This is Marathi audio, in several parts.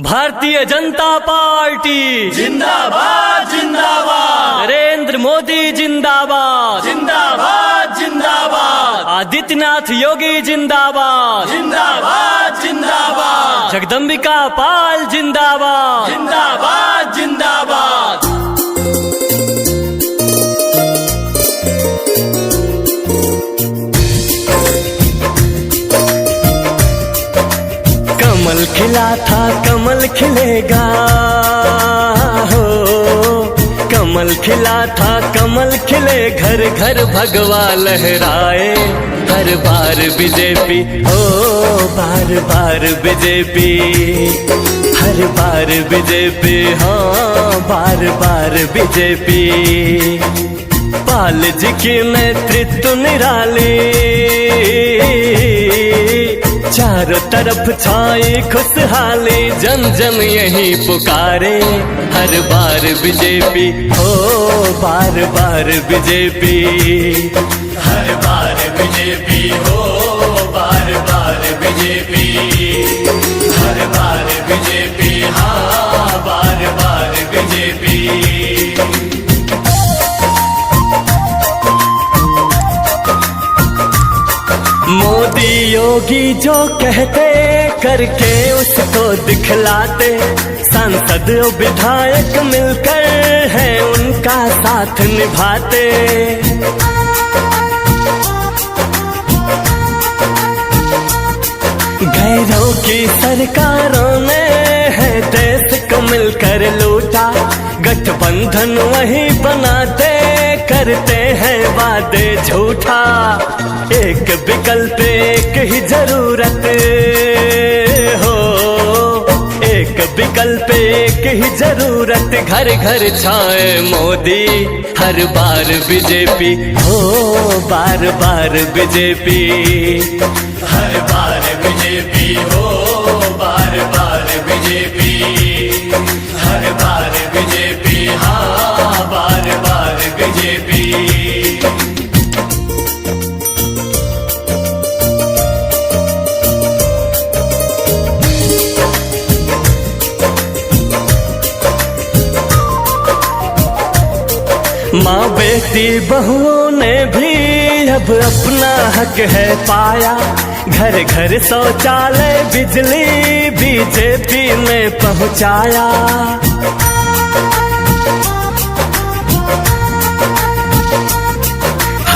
भारतीय जनता पार्टी। जिंदाबाद जिंदाबाद। नरेंद्र मोदी जिंदाबाद। जिंदाबाद जिंदाबाद। आदित्यनाथ योगी जिंदाबाद। जिंदाबाद जिंदाबाद। जगदम्बिका पाल जिंदाबाद। जिंदाबाद जिंदाबाद। खिला था कमल खिलेगा। हो, कमल खिला था कमल खिले। घर घर भगवा लहराए, हर बार बीजेपी। हो, बार बार बीजेपी, हर बार बीजेपी। हाँ बार बार बीजेपी। पाल जी की नेतृत्व निराली। चारों तरफ़ छाए खुशहाली, जन जन यही पुकारे। हर बार बीजेपी, हो बार बार बीजेपी। हर बार बीजेपी, हो बार बार बीजेपी। हर बार बीजेपी हाँ बार बार बीजेपी। मोदी योगी जो कहते, करके उसको दिखलाते। सांसद विधायक मिलकर है उनका साथ निभाते। गैरों की सरकारों ने है देश को मिलकर लूटा। गठबंधन वही बनाते करते हैं वादे झूठा। एक विकल्प, एक ही ज़रूरत। हो, एक विकल्प, एक ही ज़रूरत। घर घर छाए मोदी, हर बार बीजेपी। हो, बार बार बीजेपी। हर बार बीजेपी, हो, बार बार बीजेपी। हर बार बीजेपी। बीजेपी माँ बेटी बहुओं ने भी अब अपना हक है पाया। घर घर शौचालय, बिजली बीजेपी ने पहुँचाया।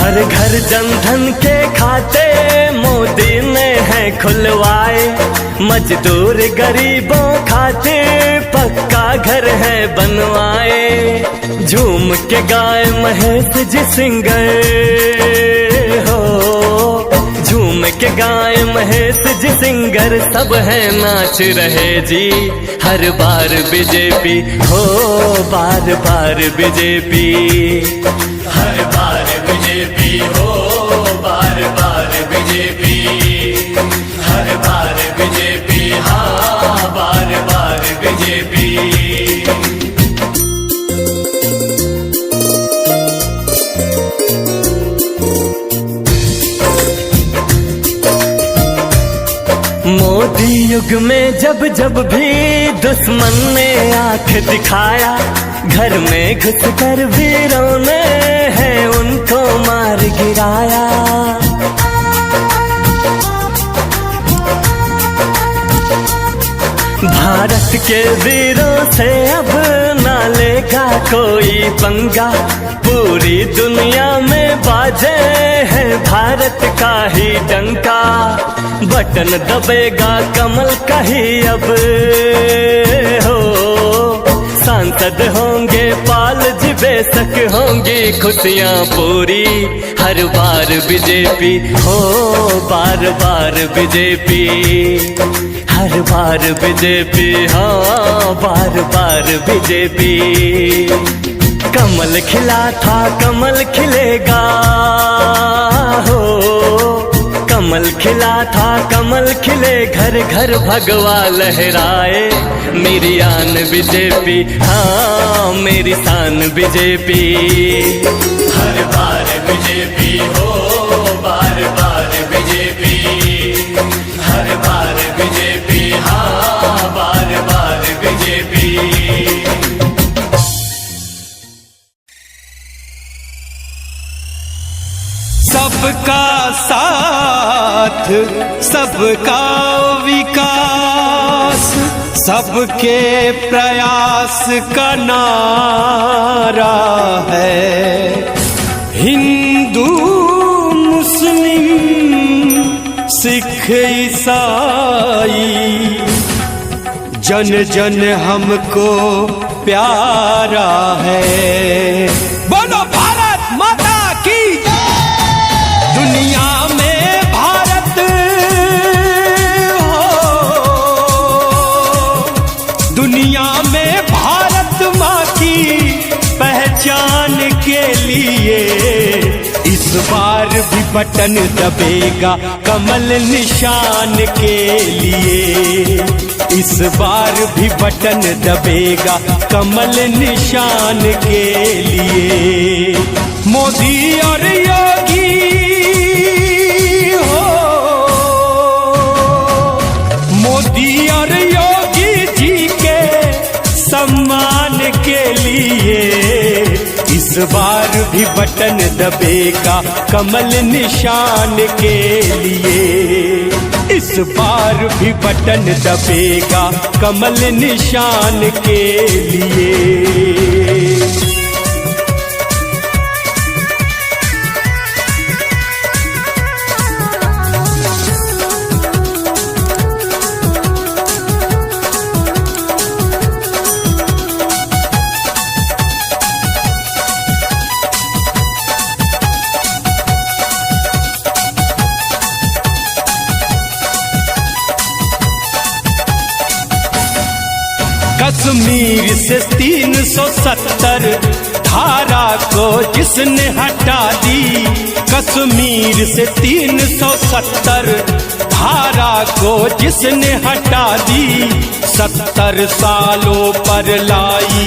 हर घर जनधन के खाते मोदी ने है खुलवाए। मजदूर गरीबों खाते पक्का घर है बनवाए। झूम के गाय, महेश जी सिंगर झूम के गाय महेश जी सिंगर सब है नाच रहे जी। हर बार बीजेपी, हो बार बार बीजेपी। हर बार बीजेपी, हो बार बार बीजेपी। हर बार बीजेपी हाँ बार बार बीजेपी। युग में जब जब भी दुश्मन ने आँख दिखाया, घर में घुस कर वीरों ने है उनको मार गिराया। भारत के वीरों से अब ना लेगा कोई पंगा, पूरी दुनिया में बाजे है भारत का ही डंका। बटन दबेगा कमल का ही अब। हो, सांसद होंगे पाल जी बेशक होंगी खुशियाँ पूरी। हर बार बीजेपी, हो, बार बार बीजेपी। हर बार बीजेपी हाँ बार बार बीजेपी। कमल खिला था, कमल खिलेगा। हो कमल खिला था, कमल खिले घर घर भगवा लहराए। मेरी आन बीजेपी हाँ मेरी शान बीजेपी। हर बार बीजेपी हो, बार बार बीजेपी। हर बार बीजेपी हाँ बार बार बीजेपी। सबका साथ सबका विकास सबके प्रयास का नारा है। हिंदू मुस्लिम सिख ईसाई जन जन हमको प्यारा है। इस बार भी बटन दबेगा कमल निशान के लिए। इस बार भी बटन दबेगा कमल निशान के लिए। मोदी और योगी इस बार भी बटन दबेगा। कमल निशान के लिए। इस बार भी बटन दबेगा। कमल निशान के लिए। कश्मीर से तीन सौ सत्तर धारा को जिसने हटा दी। कश्मीर से तीन सौ सत्तर धारा को जिसने हटा दी। सत्तर सालों पर लाई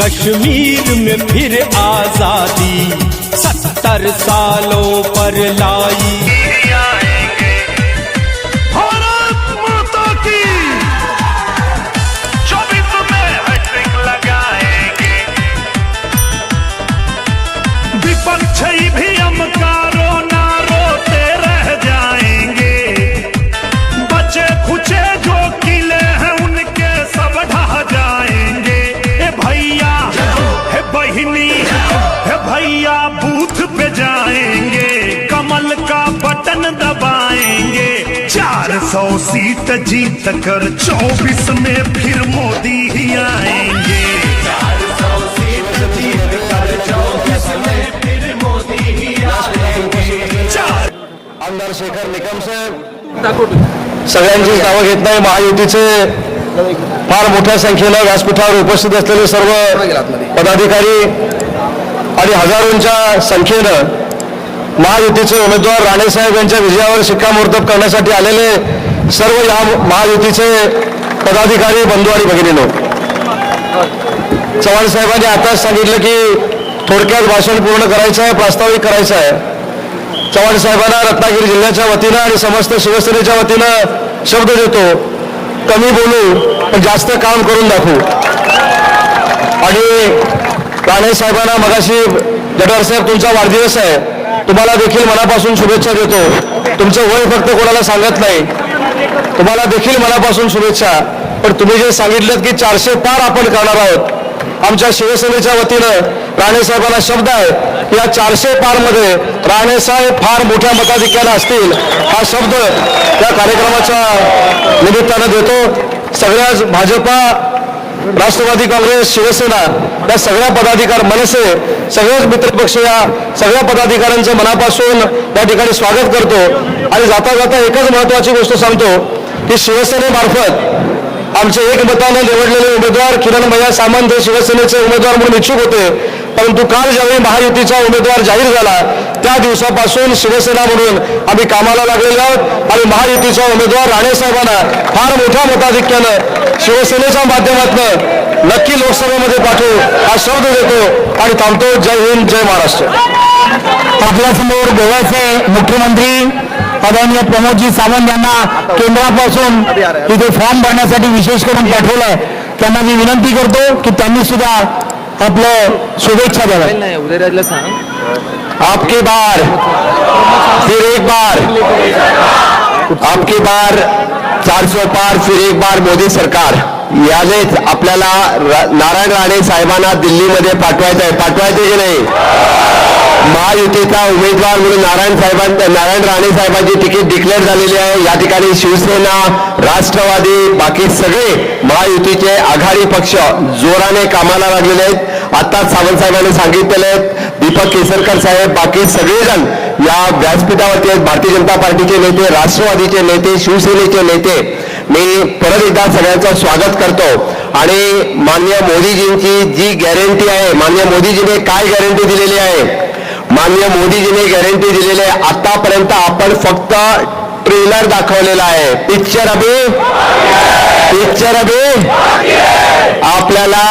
कश्मीर में फिर आज़ादी। सत्तर सालों पर लाई। सौ सीट जीत कर चौबीस में फिर मोदी ही आएंगे। चार आमदार शेखर निकम साहेब सगळ्यांची नावं घेत नाही महायुतीचे फार मोठ्या संख्येनं व्यासपीठावर उपस्थित असलेले सर्व पदाधिकारी आणि हजारोंच्या संख्येनं महायुतीचे उमेदवार राणेसाहेब यांच्या विजयावर शिक्कामोर्तब करण्यासाठी आलेले सर्व या महायुतीचे पदाधिकारी बंधू आणि भगिनीनो. चव्हाण साहेबांनी आताच सांगितलं की थोडक्यात भाषण पूर्ण करायचं आहे प्रास्ताविक करायचं आहे. चव्हाण साहेबांना रत्नागिरी जिल्ह्याच्या वतीनं आणि समस्त शिवसेनेच्या वतीनं शब्द देतो. कमी बोलू पण जास्त काम करून दाखवू. आणि राणे साहेबांना मगाशी जटार साहेब तुमचा वाढदिवस आहे. तुम्हाला देखील मनापासून शुभेच्छा देतो. तुमचं वय फक्त कोणाला सांगत नाही. तुम्हाला देखील मनापासून शुभेच्छा. पण तुम्ही जे सांगितलं की चारशे पार आपण करणार आहोत आमच्या शिवसेनेच्या वतीनं राणेसाहेबांना शब्द आहे की या चारशे पारमध्ये राणेसाहेब फार मोठ्या मताधिक्याला असतील हा शब्द त्या कार्यक्रमाच्या निमित्तानं देतो. सगळ्याच भाजपा राष्ट्रवादी काँग्रेस शिवसेना या सगळ्या पदाधिकार मनसे सगळ्याच मित्रपक्ष या सगळ्या पदाधिकाऱ्यांचं मनापासून या ठिकाणी स्वागत करतो. आणि जाता जाता एकच महत्वाची गोष्ट सांगतो की शिवसेनेमार्फत आमचे एकमतानं निवडलेले उमेदवार किरण भैया सामंत हे शिवसेनेचे उमेदवार म्हणून इच्छुक होते. परंतु काल ज्यावेळी महायुतीचा उमेदवार जाहीर झाला त्या दिवसापासून शिवसेना म्हणून आम्ही कामाला लागलेलो आहोत. आणि महायुतीचा उमेदवार राणेसाहेबांना फार मोठ्या मताधिक्यानं शिवसेनेच्या माध्यमातून नक्की लोकसभेमध्ये पाठवू हा शब्द देतो आणि थांबतो. जय हिंद जय महाराष्ट्र. आपल्यासमोर गोव्याचे मुख्यमंत्री आदरणीय प्रमोदजी सावंत यांना केंद्रापासून इथे फॉर्म भरण्यासाठी विशेष करून पाठवलंय. त्यांना मी विनंती करतो की त्यांनी सुद्धा आपलं शुभेच्छा द्याव्या आपकी बार. फिर एक बार. आपकी बार चार सौ पार फिर एक बार मोदी सरकार. यानेच आपल्याला नारायण राणे साहेबांना दिल्लीमध्ये पाठवायचं आहे. पाठवायचं की नाही? महायुतीचा उमेदवार म्हणून नारायण साहेबां नारायण राणे साहेबांची तिकीट डिक्लेअर झालेली आहे. या ठिकाणी शिवसेना राष्ट्रवादी बाकी सगळे महायुतीचे आघाडी पक्ष जोराने कामाला लागलेले आहेत. आत्ताच सावंत साहेबांनी सांगितलेले आहेत दीपक केसरकर साहेब बाकी सगळेजण या व्यासपीठावरती आहेत. भारतीय जनता पार्टीचे नेते राष्ट्रवादीचे नेते शिवसेनेचे नेते. मी परत एकदा सगळ्यांचं स्वागत करतो. आणि मान्य मोदीजींची जी गॅरंटी आहे मान्य मोदीजीने काय गॅरंटी दिलेली आहे? मान्य मोदीजीने गॅरंटी दिलेली आहे आतापर्यंत आपण फक्त ट्रेलर दाखवलेला आहे. पिक्चर अभि? पिक्चर अभि आपल्याला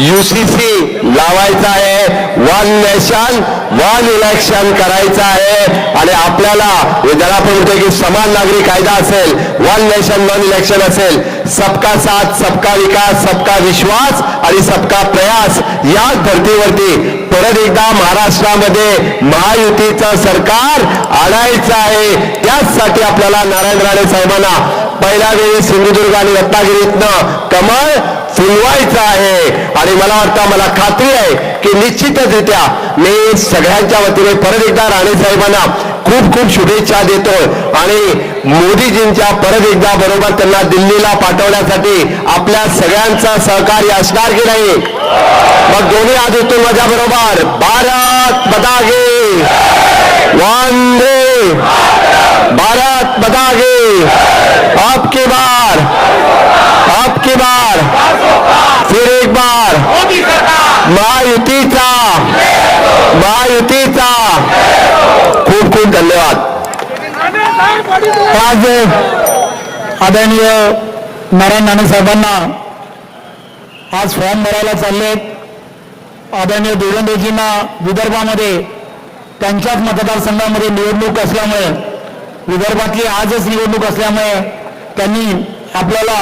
युसीसी लावायचा आहे. वन नेशन वन इलेक्शन करायचं आहे. आणि आपल्याला हे ज्याला आपण म्हणतो की समान नागरी कायदा असेल वन नेशन वन इलेक्शन असेल सबका साथ सबका विकास सबका विश्वास आणि सबका प्रयास या धर्तीवरती परत एकदा महाराष्ट्रामध्ये महायुतीचं सरकार आणायचं आहे. त्याचसाठी आपल्याला नारायण राणे साहेबांना पहिल्या वेळी सिंधुदुर्ग आणि रत्नागिरीतनं कमळ फुलवायचं आहे. आणि मला वाटतं मला खात्री आहे की निश्चितचरित्या मी सगळ्यांच्या वतीने परत एकदा राणे साहेबांना खूप खूप शुभेच्छा देतो आणि मोदीजींच्या परत एकदा बरोबर त्यांना दिल्लीला पाठवण्यासाठी आपल्या सगळ्यांचा सहकार्य असणार की नाही? दोन्ही उचलून माझ्या बरोबर। भारत बदागे। वंदे। भारत बदागे। आपकी बार। आपकी बार। फिर एक बार। महायुतीचा महायुतीचा खूप खूप धन्यवाद। आज आदरणीय नारायण राणे साहेबांना आज फॉर्म भरायला चालले आहेत. आदरणीय देवेंद्रजींना विदर्भामध्ये त्यांच्याच मतदारसंघामध्ये निवडणूक असल्यामुळे विदर्भातली आजच निवडणूक असल्यामुळे त्यांनी आपल्याला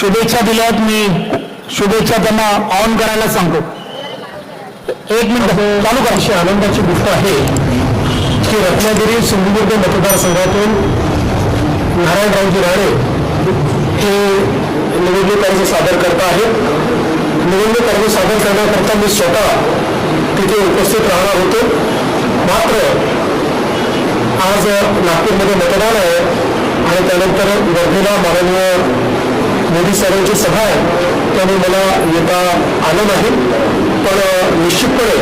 शुभेच्छा दिल्यात मी शुभेच्छा त्यांना ऑन करायला सांगतो. एक मिनिट चालू करा. अशी आनंदाची गोष्ट आहे की रत्नागिरी सिंधुदुर्ग मतदारसंघातून नारायणरावजी राणे हे निवडणूक अर्ज सादर करता आहेत निवडणूक अर्ज सादर करण्याकरता मी स्वतः तिथे उपस्थित राहणार होतो. मात्र आज नागपूरमध्ये मतदान आहे आणि त्यानंतर वर्धेला माननीय मोदी साहेबांची सभा आहे. त्यामुळे मला येता आलं नाही. पण निश्चितपणे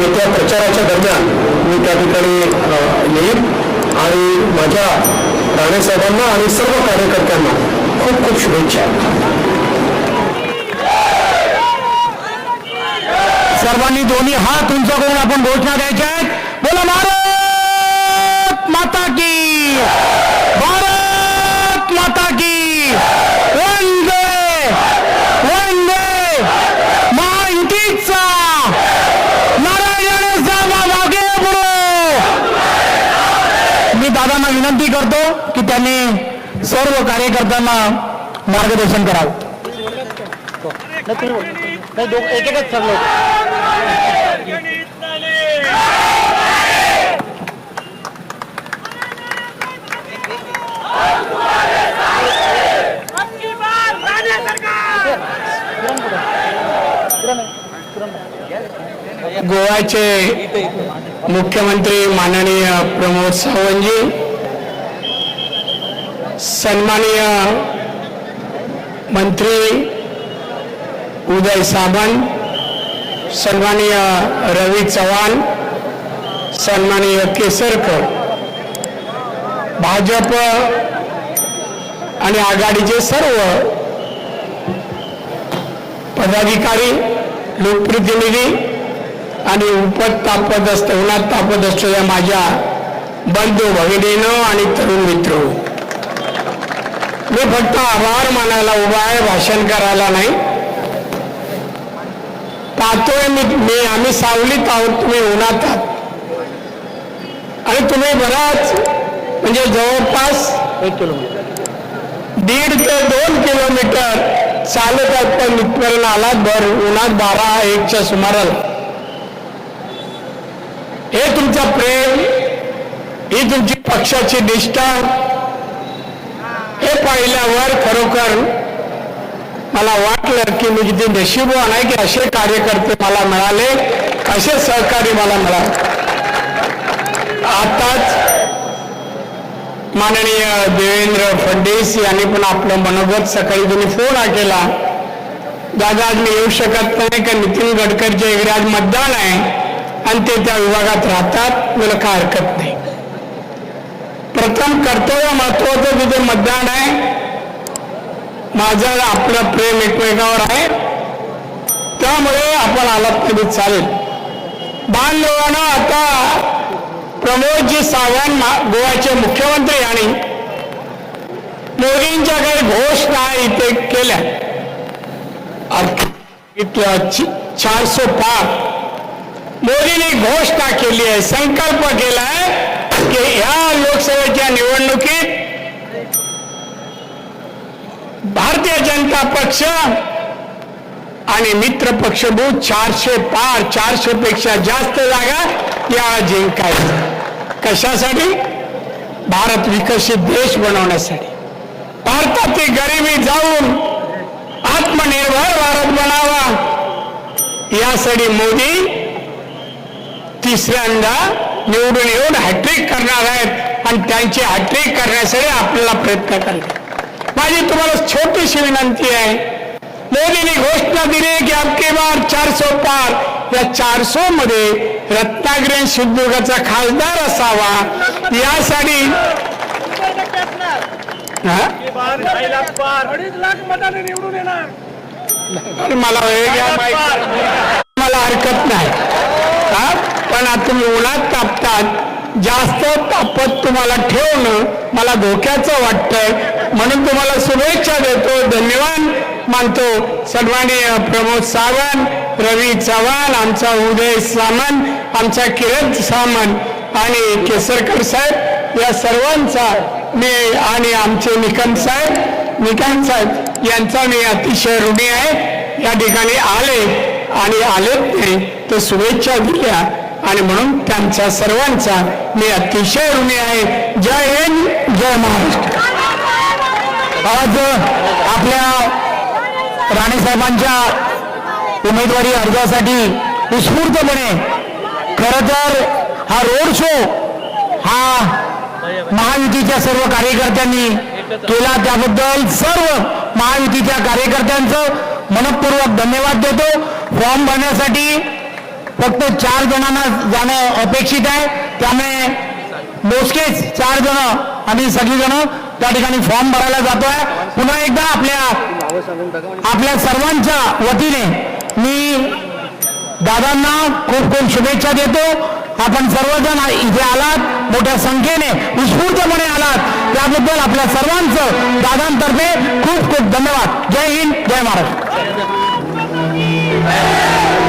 येत्या प्रचाराच्या दरम्यान मी त्या ठिकाणी येईन. आणि माझ्या राणेसाहेबांना आणि सर्व कार्यकर्त्यांना खूप खूप शुभेच्छा. सर्वांनी दोन्ही हात उंच करून आपण घोषणा द्यायच्या आहेत. बोला भारत माता की भारत माता की. वंदे वंदे महायुतीचा नारायण साहेब मागे पुढे. मी दादांना विनंती करतो की त्यांनी सर्व कार्यकर्त्यांना मार्गदर्शन करावं. एकच ठरलो गोव्याचे मुख्यमंत्री माननीय प्रमोद सावंतजी सन्माननीय मंत्री उदय सामंत सन्माननीय रवी चव्हाण सन्माननीय केसरकर भाजप आणि आघाडीचे सर्व पदाधिकारी लोकप्रतिनिधी आणि उपत तापत असत उन्हात तापत असलेल्या माझ्या बंधू भगिनीनं आणि तरुण मित्र मी फक्त आभार मानायला उभा आहे भाषण करायला नाही. पाहतोय मी मी आम्ही सावलीत आहोत तुम्ही उन्हात आहात. आणि तुम्ही बराच म्हणजे जवळपास एक किलोमीटर. दीड ते दोन किलोमीटर चालत आहेत पण इथपर्यंत आलात भर उन्हात बारा एकच्या सुमाराला. हे तुमचं प्रेम ही तुमची पक्षाची निष्ठा हे पाहिल्यावर खरोखर मला वाटलं की मी किती नशीबवान आहे की असे कार्यकर्ते मला मिळाले असे सहकारी मला मिळाले. आताच माननीय देवेंद्र फडणवीस यांनी पण आपलं मनोगत सकाळी तुम्ही फोन हा केला. दादा आज मी येऊ शकत नाही का? नितीन गडकरीच्या इकडे आज मतदान आहे आणि ते त्या विभागात राहतात. मला काय हरकत नाही. प्रथम कर्तव्य महत्वाचं तिथे मतदान आहे. माझं आपलं प्रेम एकमेकावर आहे. त्यामुळे आपण आलात तरी चालेल. बांधवानं आता प्रमोदजी सावंत गोव्याचे मुख्यमंत्री आणि मोदींच्या काही घोषणा इथे केल्या. चारशे पाच मोदींनी घोषणा केली आहे संकल्प केलाय की ह्या लोकसभेच्या निवडणुकीत भारतीय जनता पक्ष आणि मित्र पक्षभूत चारशे पार चारशे पेक्षा जास्त जागा या जिंकायचं कशासाठी भारत विकसित देश बनवण्यासाठी भारताची गरिबी जाऊन आत्मनिर्भर भारत बनावा यासाठी मोदी तिसऱ्यांदा निवडून येऊन हॅट्रिक करणार आहेत आणि त्यांची हॅट्रिक करण्यासाठी आपल्याला प्रयत्न करायचे माझी तुम्हाला छोटीशी विनंती आहे. मोदींनी घोषणा दिली की अबके बार सो पार. या चारसो मध्ये रत्नागिरी सिंधुदुर्गाचा खासदार असावा. यासाठी मला वेळ घ्या मला हरकत नाही. हा पण आता तुम्ही उन्हात तापतात जास्त तापत तुम्हाला ठेवणं मला धोक्याचं वाटतं म्हणून तुम्हाला शुभेच्छा देतो धन्यवाद मानतो. सन्माननीय प्रमोद सावंत रवी चव्हाण आमचा उदय सामंत आमचा किरण सामंत आणि केसरकर साहेब या सर्वांचा मी आणि आमचे निकम साहेब निकांत साहेब यांचा मी अतिशय ऋणी आहे. या ठिकाणी आले. आणि आलेच नाही तर शुभेच्छा दिल्या. आणि म्हणून त्यांच्या सर्वांचा मी अतिशय ऋणी आहे. जय हिंद जय महाराष्ट्र. आज आपल्या राणेसाहेबांच्या उमेदवारी अर्जासाठी उत्स्फूर्तपणे खर तर हा रोड शो हा महायुतीच्या सर्व कार्यकर्त्यांनी केला. त्याबद्दल सर्व महायुतीच्या कार्यकर्त्यांचं मनपूर्वक धन्यवाद देतो. फॉर्म भरण्यासाठी फक्त चार जणांना जाणं अपेक्षित आहे. त्यामुळे मोजकेच चार जण आणि सगळीजण त्या ठिकाणी फॉर्म भरायला जातोय. पुन्हा एकदा आपल्या आपल्या सर्वांच्या वतीने मी दादांना खूप खूप शुभेच्छा देतो. आपण सर्वजण इथे आलात मोठ्या संख्येने उत्स्फूर्तपणे आलात. त्याबद्दल आपल्या सर्वांचं दादांतर्फे खूप खूप धन्यवाद. जय हिंद जय महाराष्ट्र. Amen.